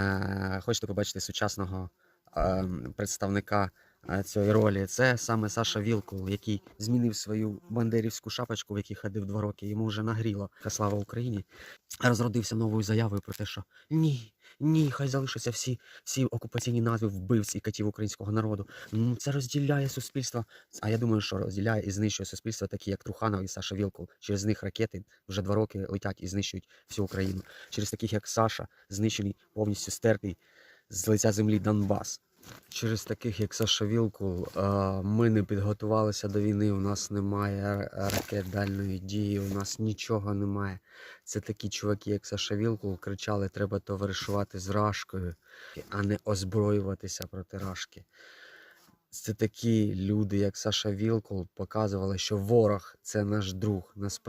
Е, Хочете побачити сучасного ем, представника цієї ролі, це саме Саша Вілкул, який змінив свою бандерівську шапочку, в якій ходив два роки. Йому вже нагріло слава Україні. Розродився новою заявою про те, що ні, ні, хай залишаться всі, всі окупаційні назви вбивць і катів українського народу. Це розділяє суспільство. А я думаю, що розділяє і знищує суспільство, такі як Труханов і Саша Вілкул. Через них ракети вже два роки летять і знищують всю Україну. Через таких як Саша, знищений повністю стертий з лиця землі Донбас. Через таких як Саша Вілкул ми не підготувалися до війни. У нас немає ракет дальної дії, у нас нічого немає. Це такі чуваки, як Саша Вілкул, кричали: треба товаришувати з Рашкою, а не озброюватися проти Рашки. Це такі люди, як Саша Вілкул, показували, що ворог це наш друг. Насправді.